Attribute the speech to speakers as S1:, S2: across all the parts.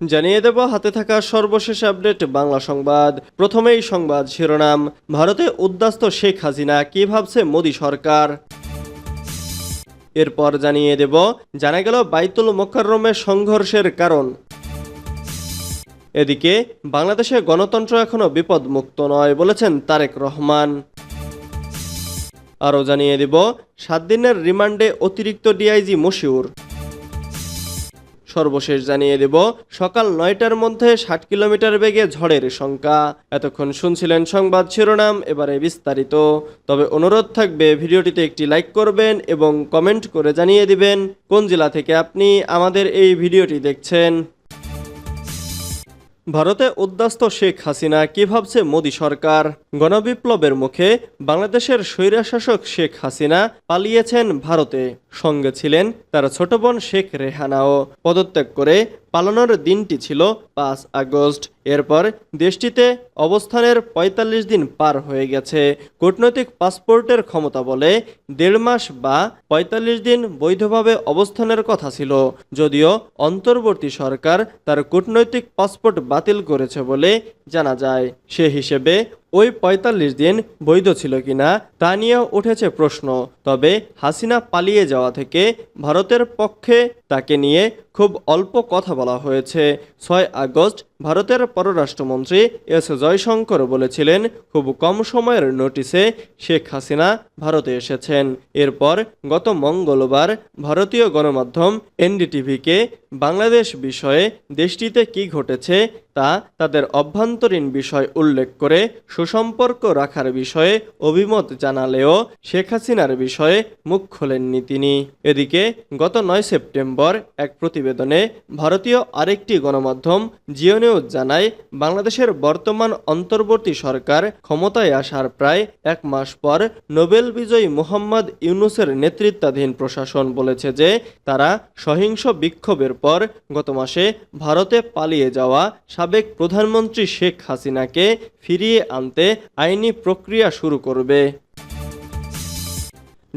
S1: জানিয়ে দেব, হাতে থাকা সর্বশেষ আপডেট বাংলা সংবাদ। প্রথমেই সংবাদ শিরোনাম। ভারতে উদ্বাস্ত শেখ হাসিনা, কি ভাবছে মোদী সরকার? এরপর জানিয়ে দেব, জানা গেল বাইতুল মোকাররমের সংঘর্ষের কারণ। এদিকে, বাংলাদেশে গণতন্ত্র এখনও বিপদমুক্ত নয় বলেছেন তারেক রহমান। আরও জানিয়ে দেব, সাত দিনের রিমান্ডে অতিরিক্ত ডিআইজি মশিউর। সর্বশেষ জানিয়ে দেব, সকাল নয়টার মধ্যে ষাট কিলোমিটার বেগে ঝড়ের সংখ্যা এতক্ষণ শুনছিলেন সংবাদ শিরোনাম, এবারে বিস্তারিত। তবে অনুরোধ থাকবে, ভিডিওটিতে একটি লাইক করবেন এবং কমেন্ট করে জানিয়ে দিবেন কোন জেলা থেকে আপনি আমাদের এই ভিডিওটি দেখছেন। ভারতে উদ্যাস্ত শেখ হাসিনা কি ভাবছে মোদী সরকার? গণবিপ্লবের মুখে বাংলাদেশের স্বৈরাশাসক শেখ হাসিনা পালিয়েছেন ভারতে। সঙ্গে ছিলেন তার ছোট বোন শেখ রেহানাও। পদত্যাগ করে পালানোর দিনটি ছিল পাঁচ আগস্ট। এরপর দেশটিতে অবস্থানের ৪৫ দিন পার হয়ে গেছে। কূটনৈতিক পাসপোর্টের ক্ষমতা বলে দেড় মাস বা ৪৫ দিন বৈধভাবে অবস্থানের কথা ছিল। যদিও অন্তর্বর্তী সরকার তার কূটনৈতিক পাসপোর্ট বাতিল করেছে বলে জানা যায়। সে হিসেবে ওই ৪৫ দিন বৈধ ছিল কিনা তা নিয়েও উঠেছে প্রশ্ন। তবে হাসিনা পালিয়ে যাওয়া থেকে ভারতের পক্ষে তাকে নিয়ে খুব অল্প কথা বলা হয়েছে। ছয় আগস্ট ভারতের পররাষ্ট্রমন্ত্রী এস জয়শঙ্কর বলেছিলেন, খুব কম সময়ের নোটিশে শেখ হাসিনা ভারতে এসেছেন। এরপর গত মঙ্গলবার ভারতীয় গণমাধ্যম এনডিটিভিকে বাংলাদেশ বিষয়ে দেশটিতে কি ঘটেছে তা তাদের অভ্যন্তরীণ বিষয় উল্লেখ করে সুসম্পর্ক রাখার বিষয়ে অভিমত জানালেও শেখ হাসিনার বিষয়ে মুখ খোলেননি তিনি। এদিকে গত নয় সেপ্টেম্বর এক প্রতিবেদনে ভারতীয় আরেকটি গণমাধ্যম জিও নিউজ জানায়, বাংলাদেশের বর্তমান অন্তর্বর্তী সরকার ক্ষমতায় আসার প্রায় এক মাস পর নোবেল বিজয়ী মোহাম্মদ ইউনুসের নেতৃত্বাধীন প্রশাসন বলেছে যে তারা সহিংস বিক্ষোভের পর গত মাসে ভারতে পালিয়ে যাওয়া সাবেক প্রধানমন্ত্রী শেখ হাসিনাকে ফিরিয়ে আনতে আইনি প্রক্রিয়া শুরু করবে।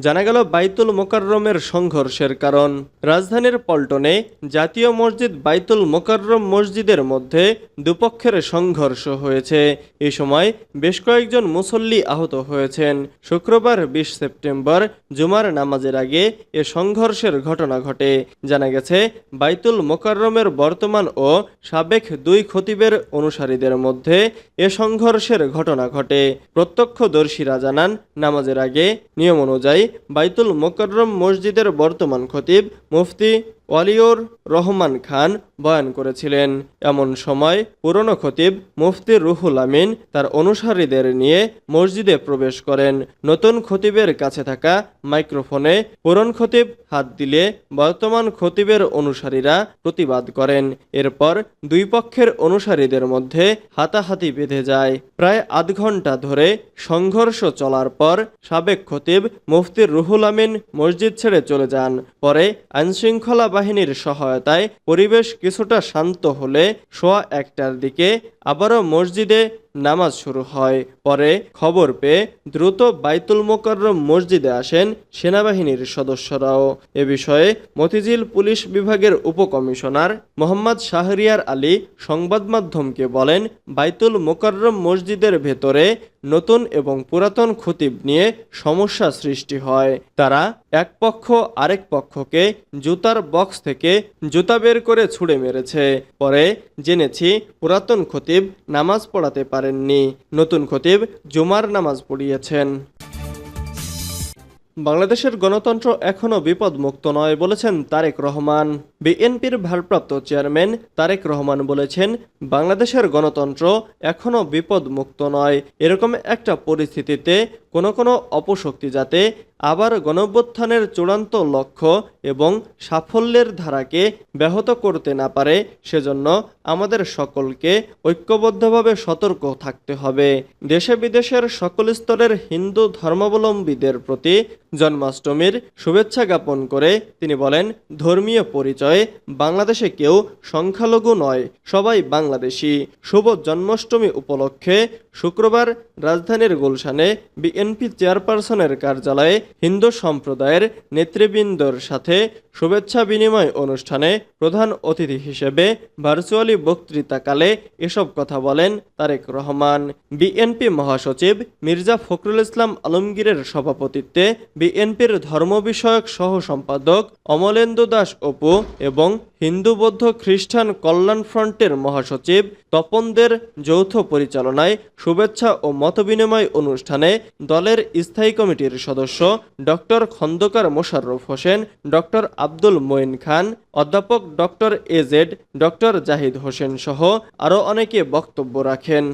S1: জানা গেল বাইতুল মোকাররমের সংঘর্ষের কারণ। রাজধানীর পল্টনে জাতীয় মসজিদ বাইতুল মোকাররম মসজিদের মধ্যে দুপক্ষের সংঘর্ষ হয়েছে। এ সময় বেশ কয়েকজন মুসল্লি আহত হয়েছেন। শুক্রবার বিশ সেপ্টেম্বর জুমার নামাজের আগে এ সংঘর্ষের ঘটনা ঘটে। জানা গেছে, বাইতুল মোকাররমের বর্তমান ও সাবেক দুই খতিবের অনুসারীদের মধ্যে এ সংঘর্ষের ঘটনা ঘটে। প্রত্যক্ষদর্শীরা জানান, নামাজের আগে নিয়ম অনুযায়ী বাইতুল মোকাররম মসজিদের বর্তমান খতিব মুফতি ওয়ালিউর রহমান খান বয়ান করেছিলেন। এমন সময় পুরনো খতিব মুফতি রুহুল আমিন তার অনুসারীদের নিয়ে মসজিদে প্রবেশ করেন। নতুন খতিবের কাছে থাকা মাইক্রোফোনে পুরন খতিব হাত দিলে বর্তমান খতিবের অনুসারীরা প্রতিবাদ করেন। এরপর দুই পক্ষের অনুসারীদের মধ্যে হাতাহাতি বেঁধে যায়। প্রায় আধ ঘণ্টা ধরে সংঘর্ষ চলার পর সাবেক খতিব মুফতি রুহুল আমিন মসজিদ ছেড়ে চলে যান। পরে আইনশৃঙ্খলা বাহিনীর সহায়তায় পরিবেশ কিছুটা শান্ত হলে সোয়া একটার দিকে আবারও মসজিদে নামাজ শুরু হয়। পরে খবর পেয়ে দ্রুত বাইতুল মোকাররম মসজিদে আসেন সেনাবাহিনীর সদস্যরাও। এ বিষয়ে মতিঝিল পুলিশ বিভাগের উপকমিশনার মোহাম্মদ শাহরিয়ার আলী সংবাদ মাধ্যমকে বলেন, বাইতুল মোকাররম মসজিদের ভেতরে নতুন এবং পুরাতন খতিব নিয়ে সমস্যা সৃষ্টি হয়। তারা এক পক্ষ আরেক পক্ষকে জুতার বক্স থেকে জুতা বের করে ছুঁড়ে মেরেছে। পরে জেনেছি পুরাতন খতিব নামাজ পড়াতে পারেননি। নতুন খতিব জুমার নামাজ পড়িয়েছেন। বাংলাদেশের গণতন্ত্র এখনও বিপদমুক্ত নয় বলেছেন তারেক রহমান। বিএনপির ভারপ্রাপ্ত চেয়ারম্যান তারেক রহমান বলেছেন, বাংলাদেশের গণতন্ত্র এখনও বিপদমুক্ত নয়। এরকম একটা পরিস্থিতিতে কোনো কোনো অপশক্তি যাতে আবার গণঅভ্যুত্থানের চূড়ান্ত লক্ষ্য এবং সাফল্যের ধারাকে ব্যাহত করতে না পারে সেজন্য আমাদের সকলকে ঐক্যবদ্ধভাবে সতর্ক থাকতে হবে। দেশে বিদেশের সকল স্তরের হিন্দু ধর্মাবলম্বীদের প্রতি জন্মাষ্টমীর শুভেচ্ছা জ্ঞাপন করে তিনি বলেন, ধর্মীয় পরিচয়ে বাংলাদেশে কেউ সংখ্যালঘু নয়, সবাই বাংলাদেশি। শুভ জন্মাষ্টমী উপলক্ষে শুক্রবার রাজধানীর গুলশানে বিএনপি চেয়ারপারসনের কার্যালয়ে হিন্দু সম্প্রদায়ের নেতৃবৃন্দর সাথে শুভেচ্ছা বিনিময় অনুষ্ঠানে প্রধান অতিথি হিসেবে ভার্চুয়ালি বক্তৃতাকালে এসব কথা বলেন তারেক রহমান। বিএনপি মহাসচিব মির্জা ফখরুল ইসলাম আলমগীরের সভাপতিত্বে বিএনপির ধর্ম বিষয়ক সহ সম্পাদক অমলেন্দু দাস অপু এবং হিন্দু বৌদ্ধ খ্রিস্টান কল্যাণ ফ্রন্টের মহাসচিব তপনদের যৌথ পরিচালনায় শুভেচ্ছা ও মতবিনিময় অনুষ্ঠানে দলের স্থায়ী কমিটির সদস্য ডক্টর খন্দকার মোশাররফ হোসেন, ডক্টর আব্দুল মঈন খান, অধ্যাপক doctor AZ doctor Zahid Hossain সহ আরও অনেকে বক্তব্য রাখেন।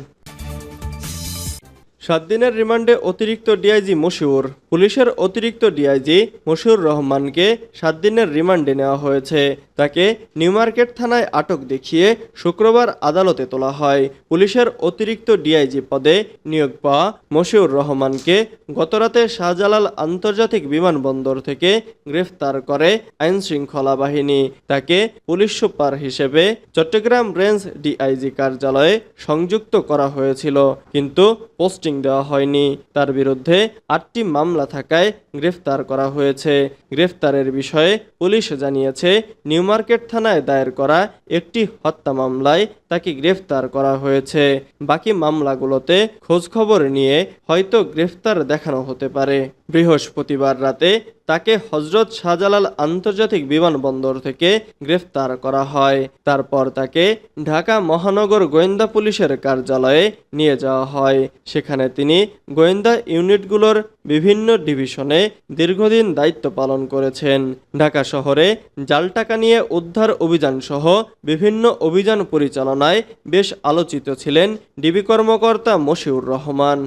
S1: সাত দিনের রিমান্ডে অতিরিক্ত ডিআইজি মশিউর। পুলিশের অতিরিক্ত ডিআইজি মশিউর রহমানকে সাত দিনের রিমান্ডে নেওয়া হয়েছে। তাকে নিউমার্কেট থানায় আটক দেখিয়ে শুক্রবার আদালতে তোলা হয়। পুলিশের অতিরিক্ত ডিআইজি পদে নিয়োগ পাওয়া মশিউর রহমানকে গতরাতে শাহজালাল আন্তর্জাতিক বিমানবন্দর থেকে গ্রেফতার করে আইন শৃঙ্খলা বাহিনী। তাকে পুলিশ সুপার হিসেবে চট্টগ্রাম রেঞ্জ ডিআইজি কার্যালয়ে সংযুক্ত করা হয়েছিল। কিন্তু পোস্টিং দেওয়া হয়নি। তার বিরুদ্ধে আটটি মামলা থাকায় গ্রেফতার করা হয়েছে। গ্রেফতারের বিষয়ে পুলিশ জানিয়েছে, নিউমার্কেট থানায় দায়ের করা একটি হত্যা মামলায় তাকে গ্রেফতার করা হয়েছে। বাকি মামলাগুলোতে খোঁজখবর নিয়ে হয়তো গ্রেফতার দেখানো হতে পারে। বৃহস্পতিবার রাতে তাকে হজরত শাহজালাল আন্তর্জাতিক বিমানবন্দর থেকে গ্রেফতার করা হয়। তারপর তাকে ঢাকা মহানগর গোয়েন্দা পুলিশের কার্যালয়ে নিয়ে যাওয়া হয়। সেখানে তিনি গোয়েন্দা ইউনিটগুলোর বিভিন্ন ডিভিশনে দীর্ঘদিন দায়িত্ব পালন করেছেন। ঢাকা শহরে জাল টাকা নিয়ে উদ্ধার অভিযান সহ বিভিন্ন অভিযান পরিচালনায় বেশ আলোচিত ছিলেন ডিবি কর্মকর্তা মশিউর রহমান।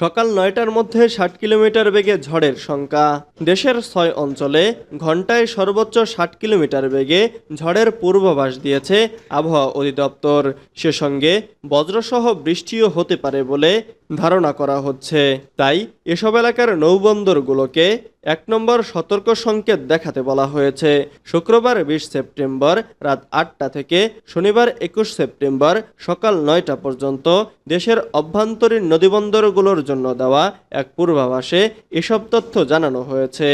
S1: সকাল নয়টার মধ্যে ষাট কিলোমিটার বেগে ঝড়ের সংখ্যা। দেশের ছয় অঞ্চলে ঘন্টায় সর্বোচ্চ ষাট কিলোমিটার বেগে ঝড়ের পূর্বাভাস দিয়েছে আবহাওয়া অধিদপ্তর। সে সঙ্গে বজ্রসহ বৃষ্টিও হতে পারে বলে ধারণা করা হচ্ছে। তাই এসব এলাকার নৌবন্দরগুলোকে এক নম্বর সতর্ক সংকেত দেখাতে বলা হয়েছে। শুক্রবার বিশ সেপ্টেম্বর রাত আটটা থেকে শনিবার একুশ সেপ্টেম্বর সকাল নয়টা পর্যন্ত দেশের অভ্যন্তরীণ নদীবন্দরগুলোর জন্য দেওয়া এক পূর্বাভাসে এসব তথ্য জানানো হয়েছে।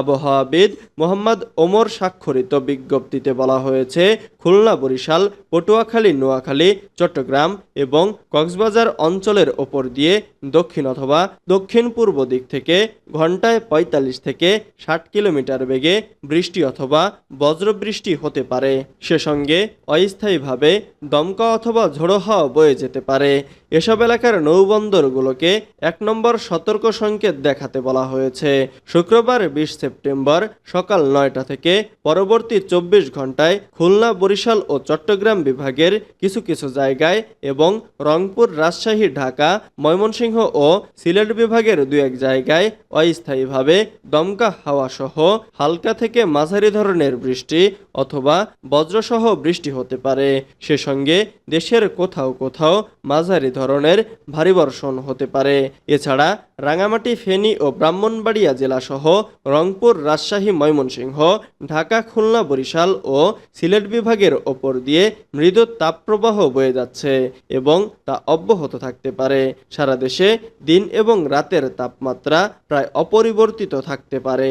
S1: আবহাওয়াবিদ মোহাম্মদ ওমর স্বাক্ষরিত বিজ্ঞপ্তিতে বলা হয়েছে, খুলনা, বরিশাল, পটুয়াখালী, নোয়াখালী, চট্টগ্রাম এবং কক্সবাজার অঞ্চলের ওপর দিয়ে দক্ষিণ অথবা দক্ষিণ পূর্ব দিক থেকে ঘন্টায় পঁয়তাল্লিশ থেকে ষাট কিলোমিটার বেগে বৃষ্টি অথবা বজ্রবৃষ্টি হতে পারে। সে সঙ্গে অস্থায়ীভাবে দমকা অথবা ঝোড়ো হাওয়া বয়ে যেতে পারে। এসব এলাকার নৌবন্দরগুলোকে এক নম্বর সতর্ক সংকেত দেখাতে বলা হয়েছে। শুক্রবার বিশ সেপ্টেম্বর সকাল নয়টা থেকে পরবর্তী চব্বিশ ঘন্টায় খুলনা, বরিশাল ও চট্টগ্রাম বিভাগের কিছু কিছু জায়গায় এবং রংপুর, রাজশাহী, ঢাকা, ময়মনসিংহ ও সিলেট বিভাগের দু এক জায়গায় অস্থায়ীভাবে দমকা হাওয়া সহ হালকা থেকে মাঝারি ধরনের বৃষ্টি অথবা বজ্রসহ বৃষ্টি হতে পারে। সে সঙ্গে দেশের কোথাও কোথাও মাঝারি ধরনের ভারী বর্ষণ হতে পারে। এছাড়া রাঙামাটি, ফেনী ও ব্রাহ্মণবাড়িয়া জেলাসহ রংপুর, রাজশাহী, ময়মনসিংহ, ঢাকা, খুলনা, বরিশাল ও সিলেট বিভাগের ওপর দিয়ে মৃদু তাপপ্রবাহ বয়ে যাচ্ছে এবং তা অব্যাহত থাকতে পারে। সারা দেশে দিন এবং রাতের তাপমাত্রা প্রায় অপরিবর্তিত থাকতে পারে।